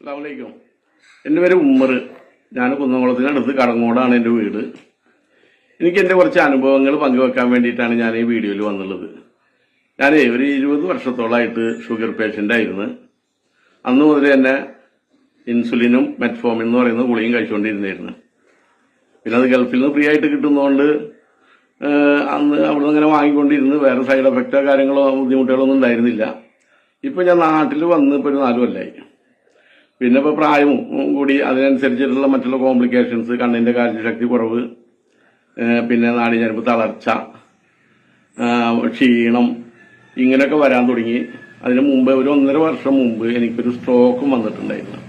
അസ്സാമലൈക്കും എന്റെ പേര് ഉമ്മർ. ഞാൻ കുന്നംകുളത്തിനടുത്ത് കടങ്ങോടാണ് എന്റെ വീട്. എനിക്ക് എന്റെ കുറച്ച് അനുഭവങ്ങൾ പങ്കുവെക്കാൻ വേണ്ടിയിട്ടാണ് ഞാൻ ഈ വീഡിയോയിൽ വന്നുള്ളത്. ഞാൻ ഒരു ഇരുപത് വർഷത്തോളമായിട്ട് ഷുഗർ പേഷ്യന്റ് ആയിരുന്നു. അന്ന് മുതൽ തന്നെ ഇൻസുലിനും മെറ്റ്ഫോമിൻ എന്ന് പറയുന്ന ഗുളിയും കഴിച്ചുകൊണ്ടിരുന്നായിരുന്നു പിന്നെ അത് ഗൾഫിൽ നിന്ന് ഫ്രീ ആയിട്ട് കിട്ടുന്നതുകൊണ്ട് അന്ന് അവിടെ നിന്ന് അങ്ങനെ വാങ്ങിക്കൊണ്ടിരുന്ന്. വേറെ സൈഡ് എഫക്റ്റോ കാര്യങ്ങളോ ബുദ്ധിമുട്ടുകളോ ഒന്നും ഉണ്ടായിരുന്നില്ല. ഇപ്പം ഞാൻ നാട്ടിൽ വന്ന് ഇപ്പോൾ ഒരു നാലുമല്ലായി പിന്നെ ഇപ്പോൾ പ്രായവും കൂടി അതിനനുസരിച്ചിട്ടുള്ള മറ്റുള്ള കോംപ്ലിക്കേഷൻസ് കണ്ണിന്റെ കാര്യശക്തി കുറവ് പിന്നെ നാടിഞ്ഞരമ്പ് തളർച്ച ക്ഷീണം ഇങ്ങനെയൊക്കെ വരാൻ തുടങ്ങി. അതിന് മുമ്പ് ഒരു ഒന്നര വർഷം മുമ്പ് എനിക്കൊരു സ്ട്രോക്കും വന്നിട്ടുണ്ടായിരുന്നു.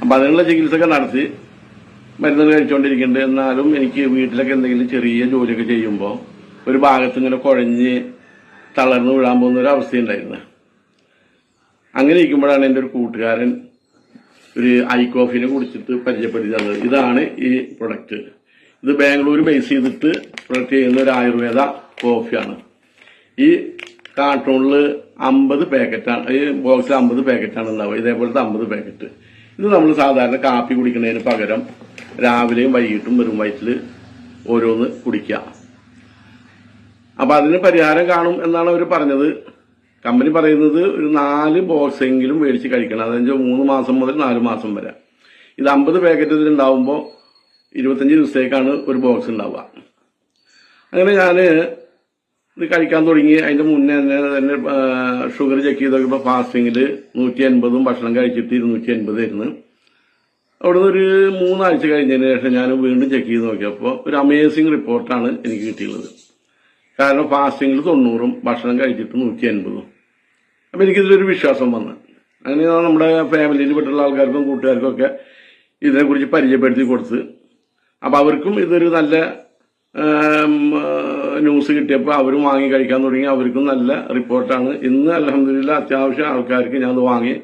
അപ്പം അതിനുള്ള ചികിത്സയൊക്കെ നടത്തി മരുന്നുകൾ കഴിച്ചുകൊണ്ടിരിക്കുന്നുണ്ട് എന്നാലും എനിക്ക് വീട്ടിലൊക്കെ എന്തെങ്കിലും ചെറിയ ജോലിയൊക്കെ ചെയ്യുമ്പോൾ ഒരു ഭാഗത്ത് ഇങ്ങനെ കുഴഞ്ഞ് തളർന്ന് വീഴാൻ പോകുന്ന ഒരു അവസ്ഥയുണ്ടായിരുന്നു. അങ്ങനെ ഇരിക്കുമ്പോഴാണ് എന്റെ ഒരു കൂട്ടുകാരൻ ഒരു ഐ കോഫിനെ കുടിച്ചിട്ട് പരിചയപ്പെടുത്തിയത് ഇതാണ് ഈ പ്രൊഡക്റ്റ് ഇത് ബാംഗ്ലൂർ ബേസ് ചെയ്തിട്ട് പ്രൊഡക്റ്റ് ചെയ്യുന്ന ഒരു ആയുർവേദ കോഫിയാണ്. ഈ കാർട്ടൂണിൽ അമ്പത് പാക്കറ്റാണ് ഈ ബോക്സിൽ അമ്പത് പാക്കറ്റാണ് ഉണ്ടാവുക. ഇതേപോലത്തെ അമ്പത് പാക്കറ്റ് ഇത് നമ്മൾ സാധാരണ കാപ്പി കുടിക്കുന്നതിന് പകരം രാവിലെയും വൈകിട്ടും വെറും വയറ്റിൽ ഓരോന്ന് കുടിക്കുക. അപ്പൊ അതിന് പരിഹാരം കാണും എന്നാണ് അവർ പറഞ്ഞത്. കമ്പനി പറയുന്നത് ഒരു നാല് ബോക്സ് എങ്കിലും മേടിച്ച് കഴിക്കണം. അതായത് മൂന്ന് മാസം മുതൽ നാല് മാസം വരെ. ഇത് അമ്പത് പാക്കറ്റ് ഇതിലുണ്ടാവുമ്പോൾ ഇരുപത്തഞ്ച് ദിവസത്തേക്കാണ് ഒരു ബോക്സ് ഉണ്ടാവുക. അങ്ങനെ ഞാൻ ഇത് കഴിക്കാൻ തുടങ്ങി. അതിന്റെ മുന്നേ തന്നെ തന്നെ ഷുഗർ ചെക്ക് ചെയ്ത് നോക്കിയപ്പോൾ ഫാസ്റ്റിങ്ങിൽ നൂറ്റി അൻപതും ഭക്ഷണം കഴിച്ചിട്ട് ഇരുന്നൂറ്റി എൺപത് ആയിരുന്നു. നിന്ന് ഒരു മൂന്നാഴ്ച കഴിഞ്ഞതിന് ശേഷം ഞാൻ വീണ്ടും ചെക്ക് ചെയ്ത് നോക്കിയപ്പോൾ ഒരു അമേസിങ് റിപ്പോർട്ടാണ് എനിക്ക് കിട്ടിയുള്ളത് കാരണം ഫാസ്റ്റിങ്ങിൽ തൊണ്ണൂറും ഭക്ഷണം കഴിച്ചിട്ട് നൂറ്റി അൻപതും അപ്പം എനിക്കിതിലൊരു വിശ്വാസം വന്ന്. അങ്ങനെ നമ്മുടെ ഫാമിലിയിൽ പെട്ടുള്ള ആൾക്കാർക്കും കൂട്ടുകാർക്കും ഒക്കെ ഇതിനെക്കുറിച്ച് പരിചയപ്പെടുത്തി കൊടുത്ത്. അപ്പം അവർക്കും ഇതൊരു നല്ല ന്യൂസ് കിട്ടിയപ്പോൾ അവരും വാങ്ങി കഴിക്കാൻ തുടങ്ങി. അവർക്കും നല്ല റിപ്പോർട്ടാണ്. ഇന്ന് അലഹമില്ല അത്യാവശ്യം ആൾക്കാർക്ക് ഞാൻ അത് വാങ്ങി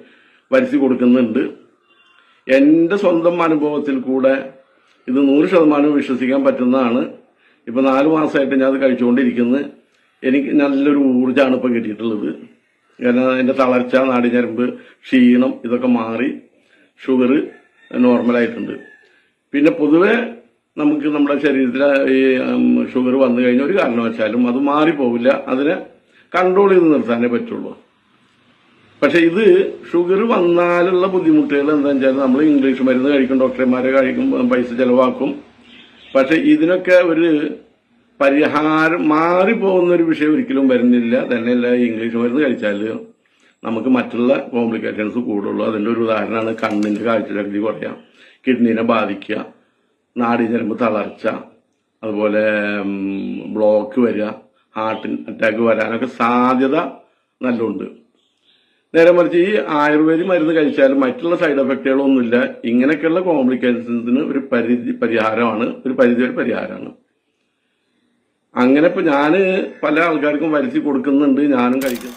വരുത്തി കൊടുക്കുന്നുണ്ട്. എന്റെ സ്വന്തം അനുഭവത്തിൽ കൂടെ ഇത് നൂറ് ശതമാനം വിശ്വസിക്കാൻ പറ്റുന്നതാണ്. ഇപ്പം നാല് മാസമായിട്ട് ഞാൻ അത് കഴിച്ചുകൊണ്ടിരിക്കുന്നത് എനിക്ക് നല്ലൊരു ഊർജമാണ് ഇപ്പോൾ കിട്ടിയിട്ടുള്ളത്. കാരണം അതിന്റെ തളർച്ച നാടിഞ്ഞരമ്പ് ക്ഷീണം ഇതൊക്കെ മാറി ഷുഗർ നോർമലായിട്ടുണ്ട് പിന്നെ പൊതുവെ നമുക്ക് നമ്മുടെ ശരീരത്തിലെ ഈ ഷുഗർ വന്നു കഴിഞ്ഞാൽ ഒരു കാരണവശാലും അത് മാറിപ്പോവില്ല. അതിനെ കൺട്രോൾ ചെയ്ത് നിർത്താനേ പറ്റുള്ളൂ. പക്ഷെ ഇത് ഷുഗർ വന്നാലുള്ള ബുദ്ധിമുട്ടുകൾ എന്താണെന്ന് വെച്ചാൽ നമ്മൾ ഇംഗ്ലീഷ് മരുന്ന് കഴിക്കും ഡോക്ടർമാരെ കഴിക്കും പൈസ ചെലവാക്കും. പക്ഷെ ഇതിനൊക്കെ ഒരു പരിഹാരം മാറിപ്പോകുന്ന ഒരു വിഷയം ഒരിക്കലും വരുന്നില്ല. തന്നെയല്ല ഇംഗ്ലീഷ് മരുന്ന് കഴിച്ചാൽ നമുക്ക് മറ്റുള്ള കോംപ്ലിക്കേഷൻസ് കൂടുള്ളൂ. അതിന്റെ ഒരു ഉദാഹരണമാണ് കണ്ണിന്റെ കാഴ്ചശക്തി കുറയാം കിഡ്നീനെ ബാധിക്കുക നാടി നാടിഞ്ഞരമ്പ് തളർച്ച അതുപോലെ ബ്ലോക്ക് വരിക ഹാർട്ട് അറ്റാക്ക് വരാനൊക്കെ സാധ്യത നല്ലുണ്ട്. നേരെ മറിച്ച് ഈ ആയുർവേദി മരുന്ന് കഴിച്ചാലും മറ്റുള്ള സൈഡ് എഫക്റ്റുകളൊന്നുമില്ല. ഇങ്ങനെയൊക്കെയുള്ള കോംപ്ലിക്കേഷൻസിന് ഒരു പരിധി പരിഹാരമാണ് ഒരു പരിധി ഒരു പരിഹാരമാണ്. അങ്ങനെ ഇപ്പൊ ഞാൻ പല ആൾക്കാർക്കും വരുത്തി കൊടുക്കുന്നുണ്ട് ഞാനും കഴിക്കും